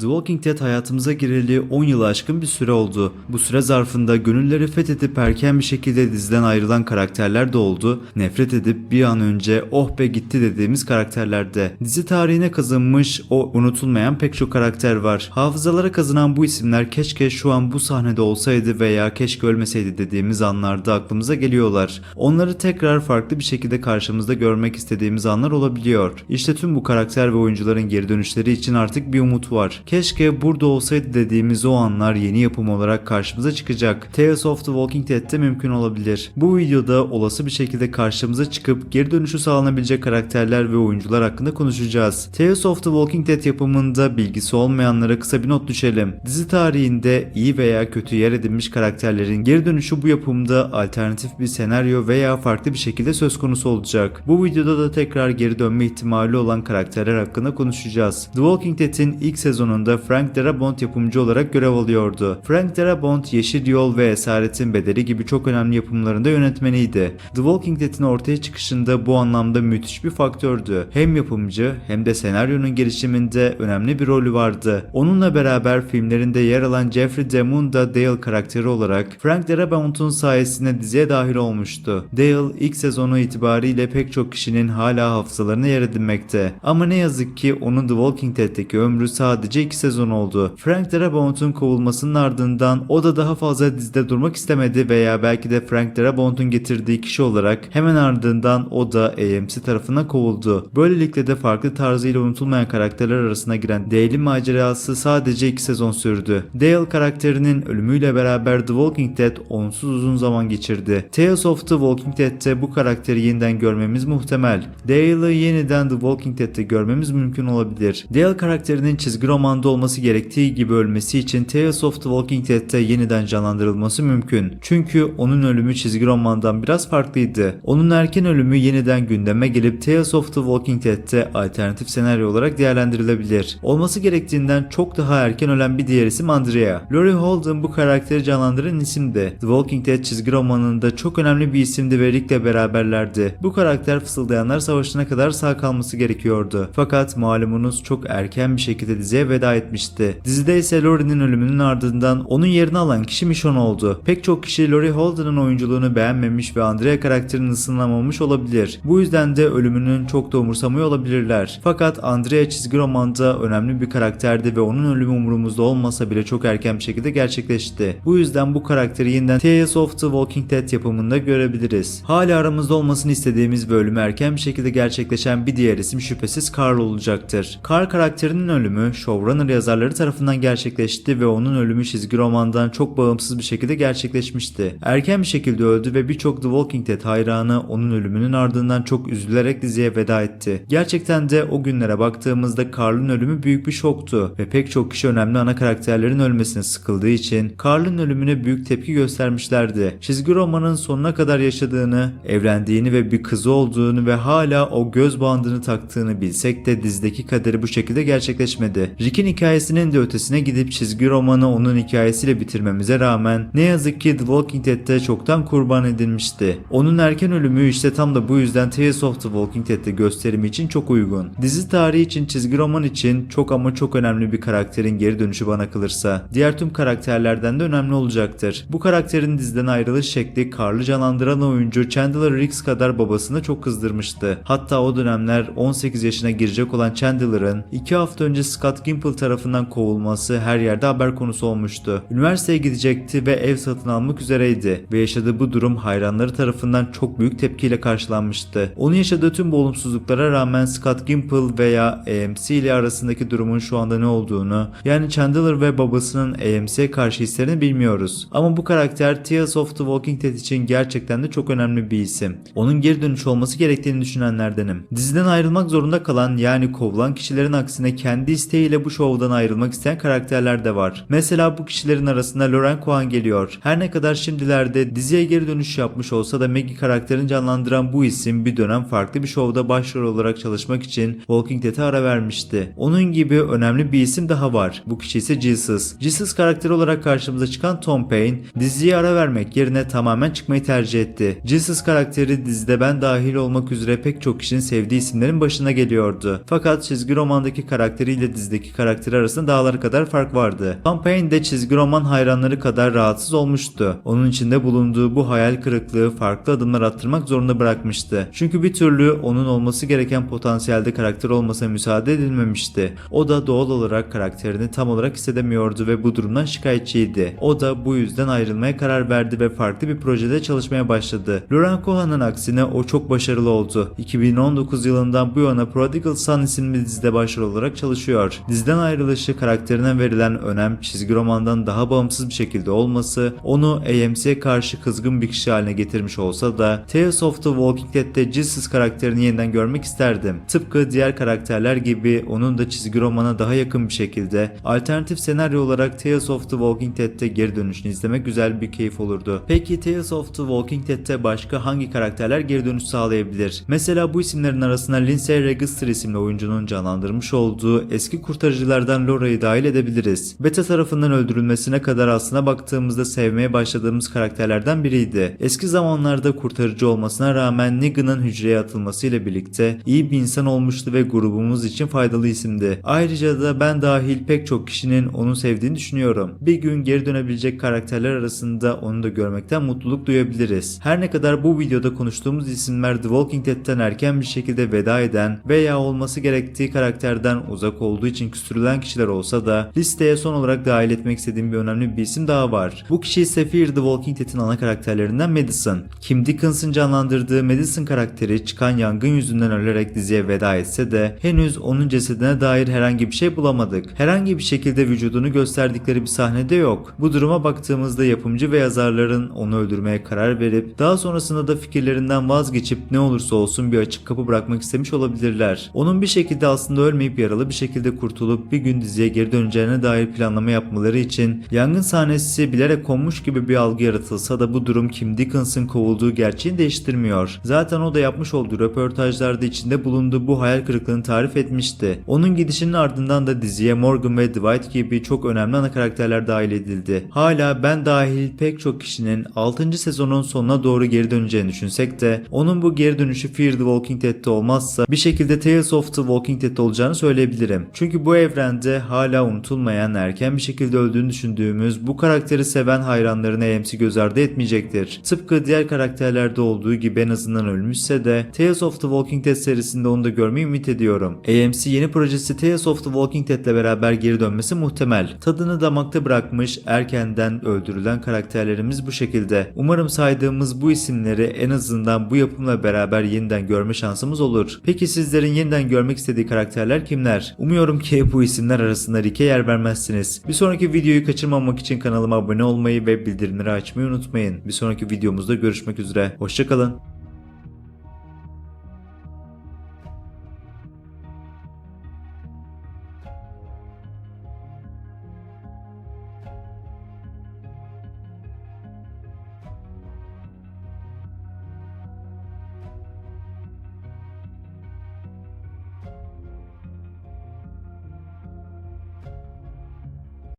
The Walking Dead hayatımıza gireli 10 yılı aşkın bir süre oldu. Bu süre zarfında gönülleri fethedip erken bir şekilde diziden ayrılan karakterler de oldu. Nefret edip bir an önce oh be gitti dediğimiz karakterler de. Dizi tarihine kazınmış o unutulmayan pek çok karakter var. Hafızalara kazınan bu isimler keşke şu an bu sahnede olsaydı veya keşke ölmeseydi dediğimiz anlarda aklımıza geliyorlar. Onları tekrar farklı bir şekilde karşımızda görmek istediğimiz anlar olabiliyor. İşte tüm bu karakter ve oyuncuların geri dönüşleri için artık bir umut var. Keşke burada olsaydı dediğimiz o anlar yeni yapım olarak karşımıza çıkacak. Tales of the Walking Dead'te mümkün olabilir. Bu videoda olası bir şekilde karşımıza çıkıp geri dönüşü sağlanabilecek karakterler ve oyuncular hakkında konuşacağız. Tales of the Walking Dead yapımında bilgisi olmayanlara kısa bir not düşelim. Dizi tarihinde iyi veya kötü yer edinmiş karakterlerin geri dönüşü bu yapımda alternatif bir senaryo veya farklı bir şekilde söz konusu olacak. Bu videoda da tekrar geri dönme ihtimali olan karakterler hakkında konuşacağız. The Walking Dead'in ilk sezonunda Frank Darabont yapımcı olarak görev alıyordu. Frank Darabont, Yeşil Yol ve Esaretin Bedeli gibi çok önemli yapımlarında yönetmeniydi. The Walking Dead'in ortaya çıkışında bu anlamda müthiş bir faktördü. Hem yapımcı hem de senaryonun gelişiminde önemli bir rolü vardı. Onunla beraber filmlerinde yer alan Jeffrey Demun da Dale karakteri olarak Frank Darabont'un sayesinde diziye dahil olmuştu. Dale ilk sezonu itibariyle pek çok kişinin hala hafızalarına yer edinmekte. Ama ne yazık ki onun The Walking Dead'teki ömrü sadece 2 sezon oldu. Frank Darabont'un kovulmasının ardından o da daha fazla dizide durmak istemedi veya belki de Frank Darabont'un getirdiği kişi olarak hemen ardından o da AMC tarafına kovuldu. Böylelikle de farklı tarzıyla unutulmayan karakterler arasına giren Dale'in macerası sadece 2 sezon sürdü. Dale karakterinin ölümüyle beraber The Walking Dead onsuz uzun zaman geçirdi. Tales of the Walking Dead'te bu karakteri yeniden görmemiz muhtemel. Dale'ı yeniden The Walking Dead'te görmemiz mümkün olabilir. Dale karakterinin çizgi romanda olması gerektiği gibi ölmesi için Tales of the Walking Dead'te yeniden canlandırılması mümkün. Çünkü onun ölümü çizgi romandan biraz farklıydı. Onun erken ölümü yeniden gündeme gelip Tales of the Walking Dead'te alternatif senaryo olarak değerlendirilebilir. Olması gerektiğinden çok daha erken ölen bir diğer isim Andrea. Laurie Holden bu karakteri canlandıran isimdi. The Walking Dead çizgi romanında çok önemli bir isimdi ve Rick'le beraberlerdi. Bu karakter Fısıldayanlar Savaşı'na kadar sağ kalması gerekiyordu. Fakat malumunuz çok erken bir şekilde diziye veda etmişti. Dizide ise Laurie'nin ölümünün ardından onun yerini alan kişi Michonne oldu. Pek çok kişi Laurie Holden'ın oyunculuğunu beğenmemiş ve Andrea karakterini ısınamamış olabilir. Bu yüzden de ölümünün çok da umursamıyor olabilirler. Fakat Andrea çizgi romanda önemli bir karakterdi ve onun ölümü umurumuzda olmasa bile çok erken bir şekilde gerçekleşti. Bu yüzden bu karakteri yeniden Tales of the Walking Dead yapımında görebiliriz. Hala aramızda olmasını istediğimiz ve ölümü erken bir şekilde gerçekleşen bir diğer isim şüphesiz Carl olacaktır. Carl karakterinin ölümü showrunner yazarları tarafından gerçekleşti ve onun ölümü çizgi romandan çok bağımsız bir şekilde gerçekleşmişti. Erken bir şekilde öldü ve birçok The Walking Dead hayranı onun ölümünün ardından çok üzülerek diziye veda etti. Gerçekten de o günlere baktığımızda Carl'ın ölümü büyük bir şoktu ve pek çok kişi önemli ana karakterlerin ölmesine sıkıldığı için Carl'ın ölümüne büyük tepki göstermişlerdi. Çizgi romanın sonuna kadar yaşadığını, evlendiğini ve bir kızı olduğunu ve hala o göz bandını taktığını bilsek de dizideki kaderi bu şekilde gerçekleşmedi. Rick'in hikayesinin de ötesine gidip çizgi romanı onun hikayesiyle bitirmemize rağmen ne yazık ki The Walking Dead'te çoktan kurban edilmişti. Onun erken ölümü işte tam da bu yüzden Tales of the Walking Dead'te gösterimi için çok uygun. Dizi tarihi için çizgi roman için çok ama çok önemli bir karakterin geri dönüşü bana kalırsa diğer tüm karakterlerden de önemli olacaktır. Bu karakterin diziden ayrılış şekli Carl'ı canlandıran oyuncu Chandler Riggs kadar babasını çok kızdırmıştı. Hatta o dönemler 18 yaşına girecek olan Chandler'ın 2 hafta önce Scott Gimple tarafından kovulması her yerde haber konusu olmuştu. Üniversiteye gidecekti ve ev satın almak üzereydi ve yaşadığı bu durum hayranları tarafından çok büyük tepkiyle karşılanmıştı. Onun yaşadığı tüm bu olumsuzluklara rağmen Scott Gimple veya AMC ile arasındaki durumun şu anda ne olduğunu yani Chandler ve babasının AMC'ye karşı hislerini bilmiyoruz. Ama bu karakter Tales of the Walking Dead için gerçekten de çok önemli bir isim. Onun geri dönüş olması gerektiğini düşünenlerdenim. Diziden ayrılmak zorunda kalan yani kovulan kişilerin aksine kendi isteğiyle bu şovdan ayrılmak isteyen karakterler de var. Mesela bu kişilerin arasında Lauren Cohan geliyor. Her ne kadar şimdilerde diziye geri dönüş yapmış olsa da Maggie karakterini canlandıran bu isim bir dönem farklı bir şovda başrol olarak çalışmak için Walking Dead'e ara vermişti. Onun gibi önemli bir isim daha var. Bu kişi ise Jesus. Jesus karakteri olarak karşımıza çıkan Tom Payne diziye ara vermek yerine tamamen çıkmayı tercih etti. Jesus karakteri dizide ben dahil olmak üzere pek çok kişinin sevdiği isimlerin başına geliyordu. Fakat çizgi romandaki karakteriyle dizideki karakteri arasında dağlar kadar fark vardı. Tom Paine de çizgi roman hayranları kadar rahatsız olmuştu. Onun içinde bulunduğu bu hayal kırıklığı farklı adımlar attırmak zorunda bırakmıştı. Çünkü bir türlü onun olması gereken potansiyelde karakter olmasına müsaade edilmemişti. O da doğal olarak karakterini tam olarak hissedemiyordu ve bu durumdan şikayetçiydi. O da bu yüzden ayrılmaya karar verdi ve farklı bir projede çalışmaya başladı. Lauren Cohan'ın aksine o çok başarılı oldu. 2019 yılından bu yana Prodigal Son isimli dizide başrol olarak çalışıyor. Diziden ayrılışı karakterine verilen önem çizgi romandan daha bağımsız bir şekilde olması onu AMC'ye karşı kızgın bir kişi haline getirmiş olsa da Tales of the Walking Dead'te Jesus karakterini yeniden görmek isterdim. Tıpkı diğer karakterler gibi onun da çizgi romana daha yakın bir şekilde alternatif senaryo olarak Tales of the Walking Dead'te geri dönüşünü izlemek güzel bir keyif olurdu. Peki Tales of the Walking Dead'te başka hangi karakterler geri dönüş sağlayabilir? Mesela bu isimlerin arasına Lindsay Register isimli oyuncunun canlandırmış olduğu eski kurtarıcılardan Laura'yı dahil edebiliriz. Beta tarafından öldürülmesine kadar aslına baktığımızda sevmeye başladığımız karakterlerden biriydi. Eski zamanlarda kurtarıcı olmasına rağmen Negan'ın hücreye atılmasıyla birlikte iyi bir insan olmuştu ve grubumuz için faydalı isimdi. Ayrıca da ben dahil pek çok kişinin onu sevdiğini düşünüyorum. Bir gün geri dönebilecek karakterler arasında onu da görmekten mutluluk duyabiliriz. Her ne kadar bu videoda konuştuğumuz isimler The Walking Dead'ten erken bir şekilde veda eden veya olması gerektiği karakterden uzak olduğu için küstürülen kişiler olsa da listeye son olarak dahil etmek istediğim bir önemli bir isim daha var. Bu kişi ise Fear the Walking Dead'in ana karakterlerinden Madison. Kim Dickens'ın canlandırdığı Madison karakteri çıkan yangın yüzünden ölerek diziye veda etse de henüz onun cesedine dair herhangi bir şey bulamadık. Herhangi bir şekilde vücudunu gösterdikleri bir sahnede yok. Bu duruma baktığımızda yapımcı ve yazarların onu öldürmeye karar verip daha sonrasında da fikirlerinden vazgeçip ne olursa olsun bir açık kapı bırakmak istemiş olabilirler. Onun bir şekilde aslında ölmeyip yaralı bir şekilde kurtulup bir gün diziye geri döneceğine dair planlama yapmaları için yangın sahnesi bilerek konmuş gibi bir algı yaratılsa da bu durum Kim Dickens'ın kovulduğu gerçeğini değiştirmiyor. Zaten o da yapmış olduğu röportajlarda içinde bulunduğu bu hayal kırıklığını tarif etmişti. Onun gidişinin ardından da diziye Morgan ve Dwight gibi çok önemli ana karakterler dahil edildi. Hala ben dahil pek çok kişinin 6. sezonun sonuna doğru geri döneceğini düşünsek de onun bu geri dönüşü Fear the Walking Dead'te olmazsa bir şekilde Tales of the Walking Dead'te olacağını söyleyebilirim. Çünkü bu evrende hala unutulmayan erken bir şekilde öldüğünü düşündüğümüz bu karakteri seven hayranlarını AMC göz ardı etmeyecektir. Tıpkı diğer karakterlerde olduğu gibi en azından ölmüşse de Tales of the Walking Dead serisinde onu da görmeyi ümit ediyorum. AMC yeni projesi Tales of the Walking Dead ile beraber geri dönmesi muhtemel. Tadını damakta bırakmış erkenden öldürülen karakterlerimiz bu şekilde. Umarım saydığımız bu isimleri en azından bu yapımla beraber yeniden görme şansımız olur. Peki sizlerin yeniden görmek istediği karakterler kimler? Umuyorum ki bu isimler arasında Rick'e yer vermezsiniz. Bir sonraki videoyu kaçırmamak için kanalıma abone olmayı ve bildirimleri açmayı unutmayın. Bir sonraki videomuzda görüşmek üzere. Hoşçakalın.